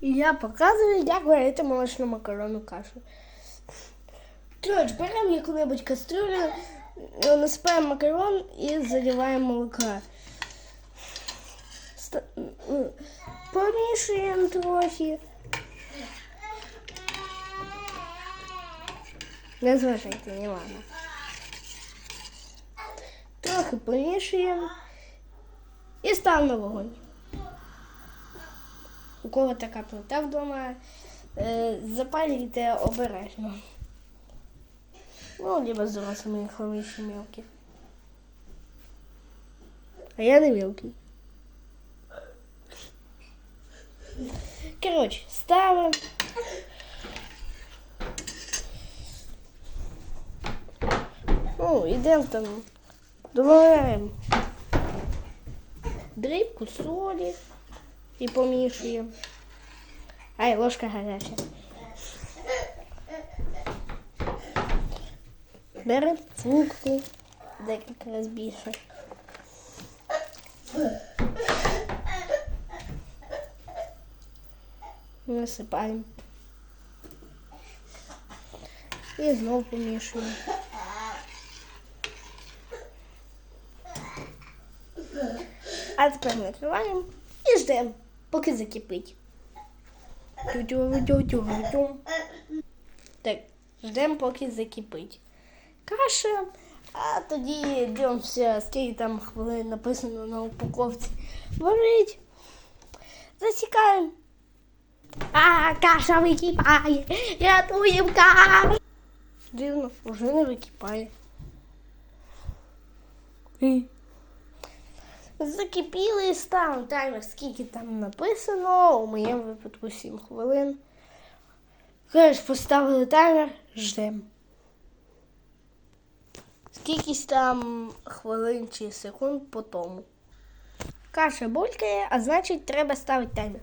І я показую, як варити молочну макаронну кашу. Коротше, беремо яку-небудь кастрюлю, насипаємо макарон і заливаємо молока. Помішуємо трохи. Не зважайте, не ладно. Трохи помішуємо і ставимо на вогонь. У кого така плита вдома, е, запалюйте обережно. Ну, либо з дорослими хлопці мелкі. А я не мелкий. Коротше, ставимо. Ну, йдемо там, додаємо дрібку солі і помішуємо. Ай, ложка гаряча. Беремо цукру, декілька разів більше. Насипаємо. І знову помішуємо. А тепер накриваємо і ждемо, поки закипить. Так, ждемо, поки закипить. Каша, а тоді дивимося, скільки там хвилин написано на упаковці. Варить. Засікаємо. А, каша википає. Рятуємо кашу. Дивно, вже не википає. Закипіли і ставимо таймер, скільки там написано. У моєму випадку 7 хвилин. Коротше, поставили таймер, ждемо. Скількись там хвилин чи секунд по тому. Каша булькає, а значить треба ставити таймер.